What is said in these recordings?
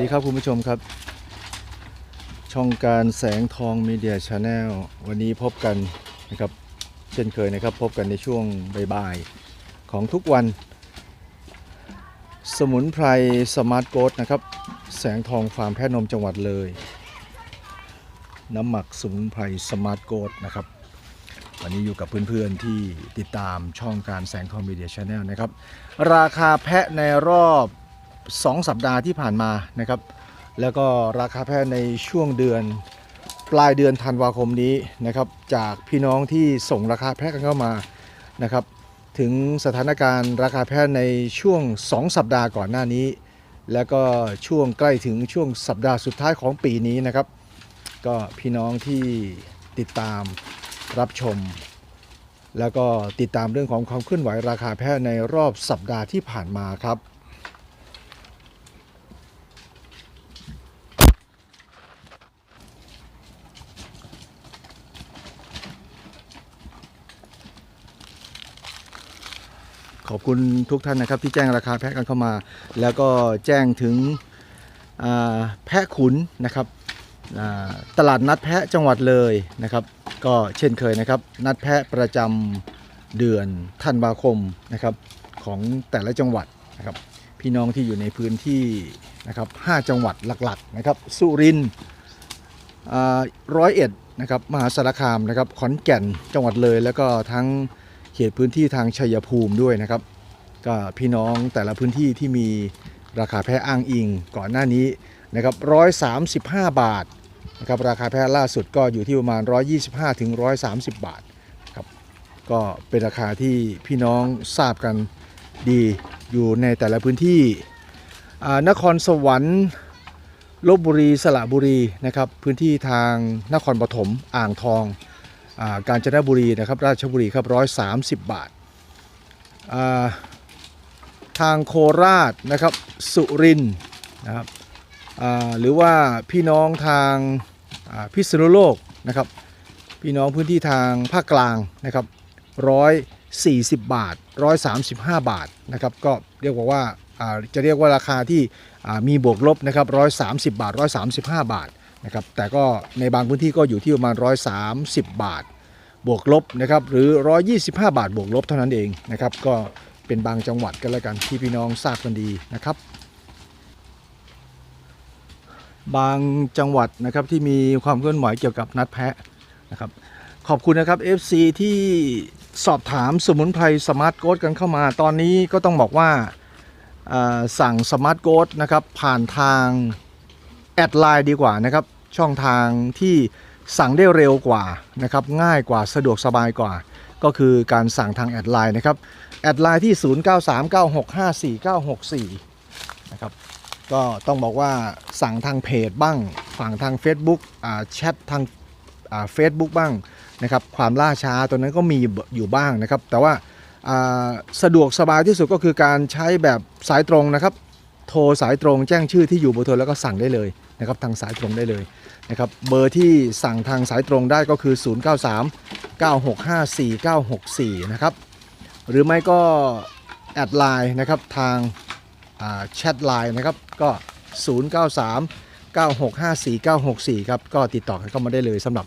ดีครับคุณผู้ชมครับ ช่องการแสงทองมีเดียชาแนลวันนี้พบกันนะครับ เช่นเคยนะครับ พบกันในช่วงบ่ายๆของทุกวัน สมุนไพรสมาร์ทโกดนะครับ แสงทองฟาร์มแพะนมจังหวัดเลย น้ำหมักสมุนไพรสมาร์ทโกดนะครับ วันนี้อยู่กับเพื่อนๆที่ติดตามช่องการแสงทองมีเดียชาแนลนะครับ ราคาแพะในรอบ 2 สัปดาห์ที่ผ่านมานะครับ แล้วก็ราคาแพะในช่วงเดือนปลายเดือนธันวาคมนี้นะครับ จากพี่น้องที่ส่งราคาแพะกันเข้ามานะครับ ถึงสถานการณ์ราคาแพะในช่วง 2 สัปดาห์ก่อนหน้านี้ แล้วก็ช่วงใกล้ถึงช่วงสัปดาห์สุดท้ายของปีนี้นะครับ ก็พี่น้องที่ติดตามรับชม แล้วก็ติดตามเรื่องของความเคลื่อนไหวราคาแพะในรอบสัปดาห์ที่ผ่านมาครับ ขอบคุณทุกท่านนะครับที่แจ้งราคาแพะกันเข้ามา แล้วก็แจ้งถึงแพะขุนนะครับตลาดนัดแพะจังหวัดเลยนะครับ ก็เช่นเคยนะครับ นัดแพะประจำเดือนธันวาคมนะครับของแต่ละจังหวัดนะครับ พี่น้องที่อยู่ในพื้นที่นะครับ5จังหวัดหลักๆนะครับ สุรินทร์ร้อยเอ็ดนะครับมหาสารคามนะครับขอนแก่นจังหวัดเลย แล้วก็ทั้ง ขตพื้นที่ทางชัยภูมิด้วยนะครับ ก็พี่น้องแต่ละพื้นที่ที่มีราคาแพะอ้างอิงก่อนหน้านี้นะครับ135บาทนะครับราคาแพะล่าสุดก็อยู่ที่ประมาณ 125ถึง130 บาทครับก็เป็นราคาที่พี่น้องทราบกันดีอยู่ในแต่ละพื้นที่อ่านครสวรรค์ลบบุรีสระบุรีนะครับพื้นที่ทางนครปฐมอ่างทอง กาญจนบุรีนะครับราชบุรีครับร้อยสามสิบบาทาทางโคราชนะครับสุรินนะครับหรือว่าพี่น้องทางาพิษณุโลกนะครับพี่น้องพื้นที่ทางภาคกลางนะครับร้อยสี่สิบบาทร้อยสามสิบห้าบาทนะครับก็เรียกว่าว่าาจะเรียกว่าราคาที่มีบวกลบนะครับร้อยสามสิบบาทร้อยสามสิบห้าบาท นะครับแต่ก็ในบางพื้นที่ก็อยู่ที่ประมาณ 130 บาท บวกลบนะครับหรือ 125 บาทบวกลบเท่านั้นเองนะครับก็เป็นบางจังหวัดกันแล้วกันที่พี่น้องทราบกันดีนะครับ บางจังหวัดนะครับที่มีความเคลื่อนไหวเกี่ยวกับนัดแพะนะครับขอบคุณนะครับ FC ที่สอบถามสมุนไพรสมาร์ทโกดกันเข้ามา ตอนนี้ก็ต้องบอกว่าสั่งสมาร์ทโกดนะครับผ่านทาง แอดไลน์ดีกว่านะครับ ช่องทางที่สั่งได้เร็วกว่านะครับ ง่ายกว่าสะดวกสบายกว่า ก็คือการสั่งทางแอดไลน์นะครับ แอดไลน์ที่ 0939654964 นะครับ ก็ต้องบอกว่าสั่งทางเพจบ้าง ฝั่งทาง Facebook อ่าแชททางอ่า Facebook บ้างนะครับ ความล่าช้าตัวนั้นก็มีอยู่บ้างนะครับ แต่ว่าอ่าสะดวกสบายที่สุดก็คือการใช้แบบสายตรงนะครับ โทรสายตรงแจ้งชื่อที่อยู่เบอร์โทรแล้วก็สั่งได้เลย นะครับทางสายตรงได้เลยนะครับเบอร์ที่สั่งทางสายตรงได้ก็คือ 093 965 4964 นะครับ หรือไม่ก็แอดไลน์นะครับทางแชทไลน์นะครับก็ 093 965 4964 ครับ ก็ติดต่อกันเข้ามาได้เลยสำหรับ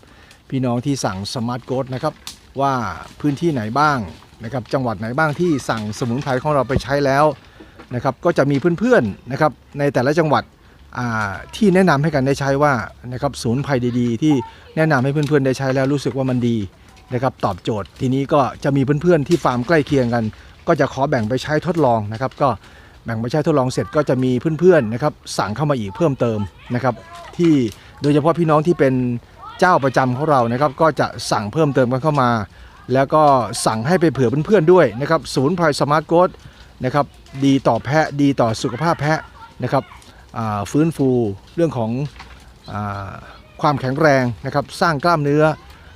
พี่น้องที่สั่งสมาร์ทโกดนะครับ ว่าพื้นที่ไหนบ้างนะครับ จังหวัดไหนบ้างที่สั่งสมุนไพรของเราไปใช้แล้วนะครับ ก็จะมีเพื่อนๆนะครับในแต่ละจังหวัด ที่แนะนำให้กันได้ใช้ว่านะครับศูนย์ภัยดีๆ ที่แนะนำให้เพื่อนๆได้ใช้แล้วรู้สึกว่ามันดีนะครับตอบโจทย์ ทีนี้ก็จะมีเพื่อนๆที่ฟาร์มใกล้เคียงกัน ก็จะขอแบ่งไปใช้ทดลองนะครับ ก็แบ่งไปใช้ทดลองเสร็จก็จะมีเพื่อนๆนะครับสั่งเข้ามาอีกเพิ่มเติมนะครับ ที่โดยเฉพาะพี่น้องที่เป็นเจ้าประจำของเรานะครับ ก็จะสั่งเพิ่มเติมกันเข้ามา แล้วก็สั่งให้ไปเผื่อเพื่อนๆด้วยนะครับศูนย์ภัยสมาร์ทโกดนะครับดีต่อแพะดีต่อสุขภาพแพะนะครับ ฟื้นฟูเรื่องของอความแข็งแรงนะครับสร้างกล้ามเนื้อ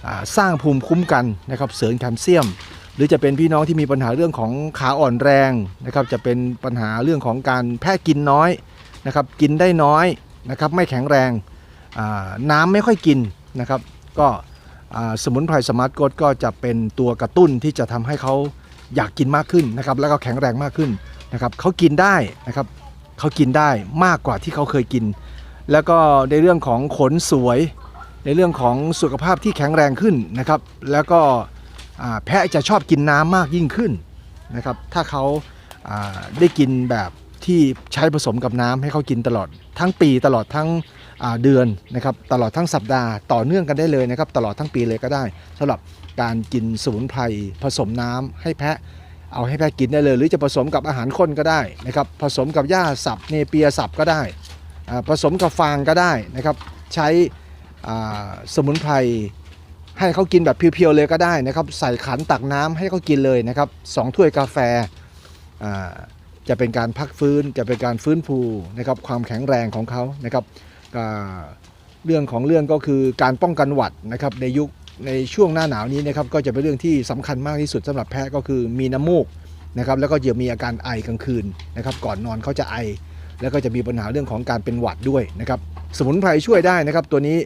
อสร้างภูมิคุ้มกันนะครับเสริมแคลเซียม หรือจะเป็นพี่น้องที่มีปัญหาเรื่องของขาอ่อนแรงนะครับจะเป็นปัญหาเรื่องของการแพะกินน้อยนะครับกินได้น้อยนะครับไม่แข็งแรงน้ำไม่ค่อยกินนะครับก็สมุนไพรสมาร์ทโกดก็จะเป็นตัวกระตุ้นที่จะทำให้เขาอยากกินมากขึ้นนะครับแล้วก็แข็งแรงมากขึ้นนะครับเขากินได้นะครับ เขากินได้มากกว่าที่เขาเคยกิน แล้วก็ในเรื่องของขนสวย ในเรื่องของสุขภาพที่แข็งแรงขึ้นนะครับ แล้วก็แพะจะชอบกินน้ำมากยิ่งขึ้นนะครับ ถ้าเขาได้กินแบบที่ใช้ผสมกับน้ำให้เขากินตลอดทั้งปีตลอดทั้งเดือนนะครับตลอดทั้งสัปดาห์ต่อเนื่องกันได้เลยนะครับตลอดทั้งปีเลยก็ได้สำหรับการกินสมุนไพรผสมน้ำให้แพะ เอาให้แพะกินได้เลย หรือจะผสมกับอาหารข้นก็ได้นะครับผสมกับหญ้าสับเนเปียสับก็ได้อ่าผสมกับฟางก็ได้นะครับใช้สมุนไพรให้เขากินแบบเพียวๆเลยก็ได้นะครับใส่ขันตักน้ำให้เขากินเลยนะครับสองถ้วยกาแฟอ่าจะเป็นการพักฟื้นจะเป็นการฟื้นฟูนะครับความแข็งแรงของเขานะครับเรื่องของเรื่องก็คือการป้องกันหวัดนะครับในยุค ในช่วงหน้าหนาวนี้นะครับก็จะเป็นเรื่องที่สำคัญมากที่สุดสำหรับแพะก็คือมีน้ำมูกนะครับแล้วก็จะมีอาการไอกลางคืนนะครับก่อนนอนเขาจะไอ แล้วก็จะมีปัญหาเรื่องของการเป็นหวัดด้วยนะครับสมุนไพรช่วยได้นะครับ ตัวนี้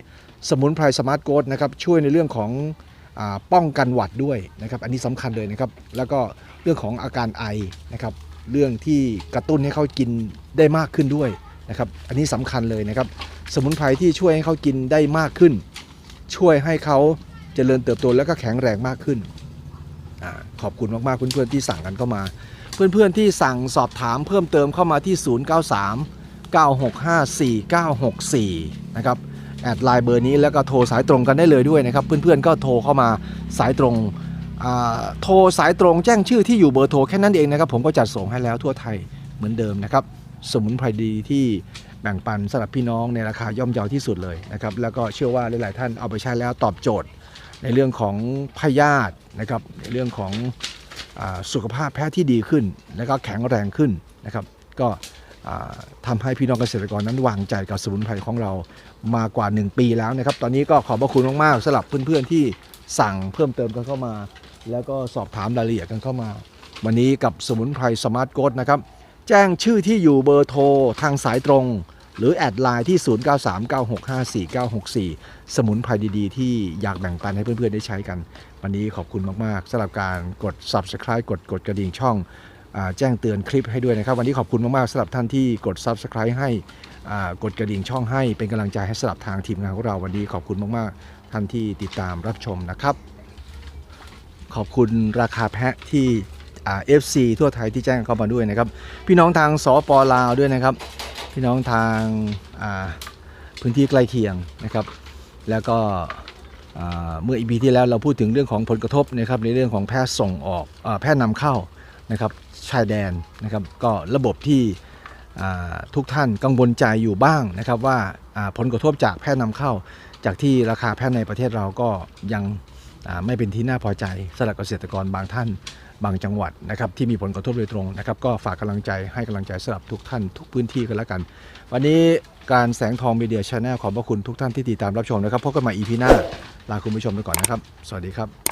สมุนไพรสมาร์ทโกดนะครับช่วยในเรื่องของอป้องกันหวัดด้วยนะครับอันนี้สำคัญเลยนะครับแล้วก็เรื่องของอาการไอนะครับเรื่องที่กระตุ้นให้เขากินได้มากขึ้นด้วยนะครับอันนี้สำคัญเลยนะครับสมุนไพรที่ช่วยให้เขากินได้มากขึ้น ช่วยให้เขา จริญเติบโตแล้วก็แข็งแรงมากขึ้นอขอบคุณมากๆเพื่อนๆที่สั่งกันเข้ามา เพื่อนๆที่สั่งสอบถามเพิ่มเติมเข้ามาที่ 093 965 4964 นะครับแอดไลน์เบอร์นี้แล้วก็โทรสายตรงกันได้เลยด้วยนะครับ เพื่อนๆก็โทรเข้ามาสายตรงโทรสายตรงแจ้งชื่อที่อยู่เบอร์โทรแค่นั้นเองนะครับ ผมก็จัดส่งให้แล้วทั่วไทยเหมือนเดิมนะครับ สมุนไพรดีที่แบ่งปันสำหรับพี่น้องในราคาย่อมเยาที่สุดเลยนะครับ แล้วก็เชื่อว่าหลายๆท่านเอาไปใช้แล้วตอบโจทย์ ในเรื่องของพยาธินะครับในเรื่องของอสุขภาพแพะที่ดีขึ้น แล้วก็แข็งแรงขึ้นนะครับ ก็อ่าทำให้พี่น้องเกษตรกรนั้นวางใจกับสมุนไพรของเรามากว่า 1 ปีแล้วนะครับ ตอนนี้ก็ขอบพระคุณมากๆสำหรับเพื่อนๆที่สั่งเพิ่มเติมกันเข้ามา แล้วก็สอบถามรายละเอียดกันเข้ามา วันนี้กับสมุนไพรสมาร์ทโกดนะครับ แจ้งชื่อที่อยู่เบอร์โทรทางสายตรง หรือแอดไลน์ที่ 0939654964 สมุนไพรดีๆ ที่อยากแบ่งปันให้เพื่อนๆได้ใช้กัน วันนี้ขอบคุณมากๆสำหรับการกด subscribe กดกดกระดิ่งช่องอแจ้งเตือนคลิปให้ด้วยนะครับ วันนี้ขอบคุณมากๆสำหรับท่านที่กด subscribe ให้กดกระดิ่งช่องให้เป็นกำลังใจให้สำหรับทางทีมงานของเราวันนี้ขอบคุณมากๆ ท่านที่ติดตามรับชมนะครับ ขอบคุณราคาแพะที่เอ่า FC ทั่วไทยที่แจ้งเข้ามาด้วยนะครับ พี่น้องทางสปลาวด้วยนะครับ พี่น้องทางาพื้นที่ใกล้เคียงนะครับ แล้วก็เมื่ออีพีที่แล้วเราพูดถึงเรื่องของผลกระทบนะครับในเรื่องของแพทย์ส่งออกอแพทย์นำเข้านะครับชายแดนนะครับ ก็ระบบที่ทุกท่านกังวลใจอยู่บ้างนะครับ ว่าาผลกระทบจากแพทย์นำเข้า จากที่ราคาแพทย์ในประเทศเราก็ยังไม่เป็นที่น่าพอใจสำหรับเกษตรกรบางท่าน บางจังหวัดนะครับที่มีผลกระทบโดยตรงนะครับ ก็ฝากกำลังใจให้กำลังใจสำหรับทุกท่านทุกพื้นที่กันแล้วกัน วันนี้การแสงทองมีเดียชาแนลขอบพระคุณทุกท่านที่ติดตามรับชมนะครับพบกันใหม่ EP หน้าลาคุณผู้ชมไปก่อนนะครับ สวัสดีครับ